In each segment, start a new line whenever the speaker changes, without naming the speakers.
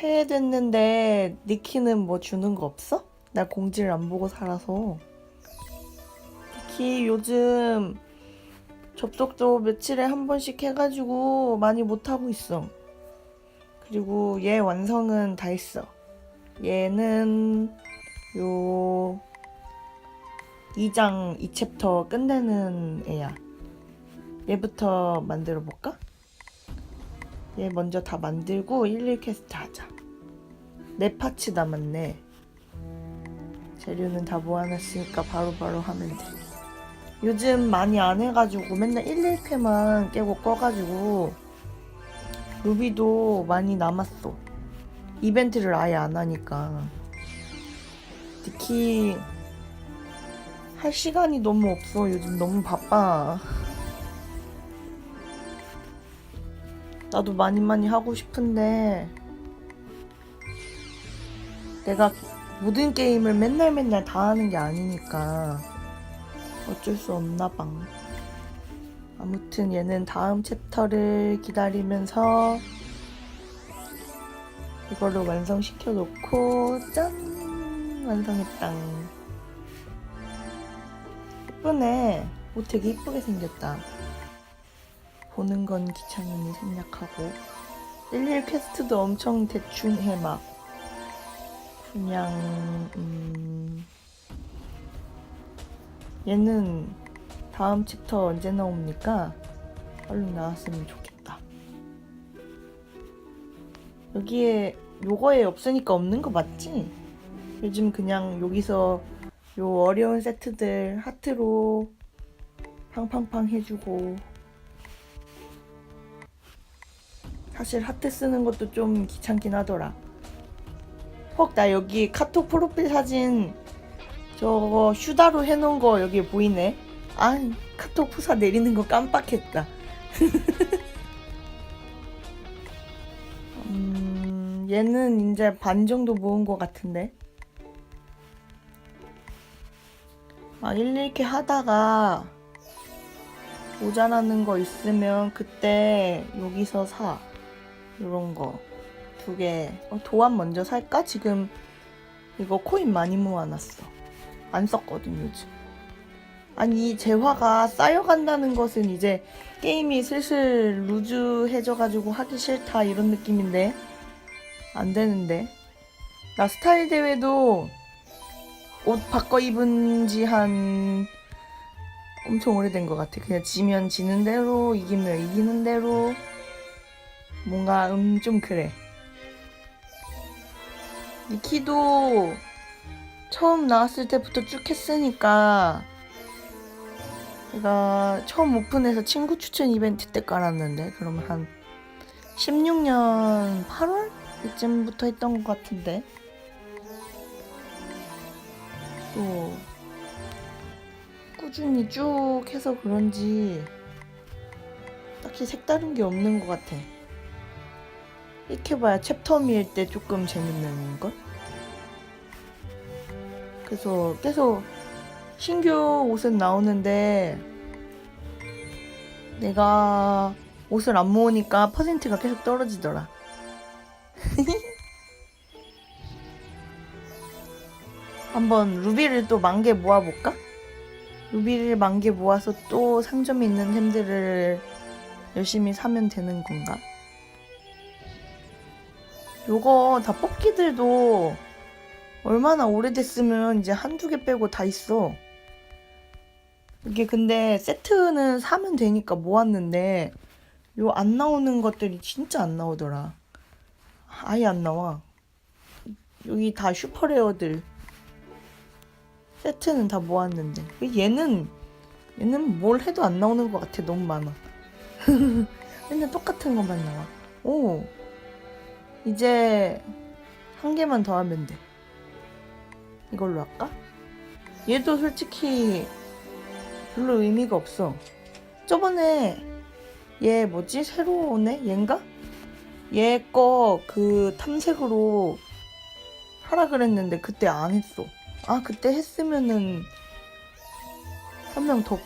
새해 됐는데 니키는 뭐 주는 거 없어? 나 공지를 안 보고 살아서. 니키 요즘 접속도 며칠에 한 번씩 해가지고 많이 못하고 있어. 그리고 얘 완성은 다 했어. 얘는 요 2장 2챕터 끝내는 애야. 얘부터 만들어 볼까? 얘 먼저 다 만들고 1, 1퀘스트 하자. 네 파츠 남았네. 재료는 다 모아놨으니까 바로바로 하면 돼. 요즘 많이 안 해가지고 맨날 1, 1퀘만 깨고 꺼가지고 루비도 많이 남았어. 이벤트를 아예 안 하니까. 특히 할 시간이 너무 없어. 요즘 너무 바빠. 나도 많이 많이 하고 싶은데 내가 모든 게임을 맨날 맨날 다 하는 게 아니니까 어쩔 수 없나 방. 아무튼 얘는 다음 챕터를 기다리면서 이걸로 완성시켜 놓고 짠 완성했다. 예쁘네. 옷 되게 이쁘게 생겼다. 보는 건 귀찮으니 생략하고 11 퀘스트도 엄청 대충 해 막 그냥 음 얘는 다음 챕터 언제 나옵니까? 얼른 나왔으면 좋겠다 여기에 요거에 없으니까 없는 거 맞지? 요즘 그냥 여기서 요 어려운 세트들 하트로 팡팡팡 해주고 사실 하트 쓰는 것도 좀 귀찮긴 하더라. 헉, 나 여기 카톡 프로필 사진 저거 슈다로 해놓은 거 여기 보이네. 아, 카톡 푸사 내리는 거 깜빡했다. 음, 얘는 이제 반 정도 모은 것 같은데. 아, 1, 이렇게 하다가 모자라는 거 있으면 그때 여기서 사. 이런 거 두 개. 어, 도안 먼저 살까? 지금 이거 코인 많이 모아놨어. 안 썼거든 요즘. 아니 이 재화가 쌓여간다는 것은 이제 게임이 슬슬 루즈해져가지고 하기 싫다 이런 느낌인데 안 되는데. 나 스타일 대회도 옷 바꿔 입은 지 한 엄청 오래된 것 같아. 그냥 지면 지는 대로 이기면 이기는 대로 뭔가 음 좀 그래. 니키도 처음 나왔을 때부터 쭉 했으니까 내가 처음 오픈해서 친구 추천 이벤트 때 깔았는데 그러면 한 16년 8월 이쯤부터 했던 것 같은데 또 꾸준히 쭉 해서 그런지 딱히 색다른 게 없는 것 같아. 이렇게 봐야 챕터미일 때 조금 재밌는 걸. 그래서 계속 신규 옷은 나오는데 내가 옷을 안 모으니까 퍼센트가 계속 떨어지더라. 한번 루비를 또 만 개 모아볼까? 루비를 만 개 모아서 또 상점에 있는 템들을 열심히 사면 되는 건가? 요거 다 뽑기들도 얼마나 오래됐으면 이제 한두 개 빼고 다 있어. 이게 근데 세트는 사면 되니까 모았는데 요 안 나오는 것들이 진짜 안 나오더라. 아예 안 나와. 여기 다 슈퍼레어들. 세트는 다 모았는데 얘는 얘는 뭘 해도 안 나오는 것 같아. 너무 많아. 맨날 똑같은 것만 나와. 오. 이제 한 개만 더 하면 돼. 이걸로 할까? 얘도 솔직히 별로 의미가 없어. 저번에 얘 뭐지? 새로 오네? 얘인가? 얘 거 그 탐색으로 하라 그랬는데 그때 안 했어. 아, 그때 했으면은 한 명 더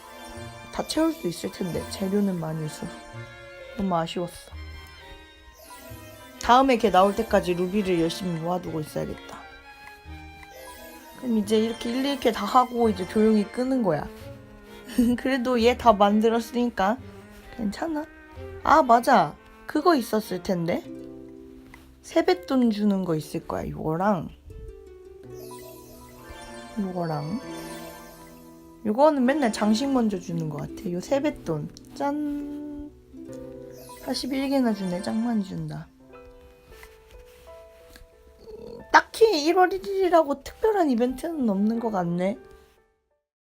다 채울 수 있을 텐데 재료는 많이 있어서 너무 아쉬웠어. 다음에 걔 나올 때까지 루비를 열심히 모아두고 있어야겠다. 그럼 이제 이렇게 일 이렇게 다 하고 이제 조용히 끄는 거야. 그래도 얘 다 만들었으니까 괜찮아. 아 맞아. 그거 있었을 텐데. 세뱃돈 주는 거 있을 거야. 이거랑 이거랑 이거는 맨날 장식 먼저 주는 것 같아. 요 세뱃돈 짠. 41개나 주네. 짱 많이 준다. 딱히 1월 1일이라고 특별한 이벤트는 없는 것 같네.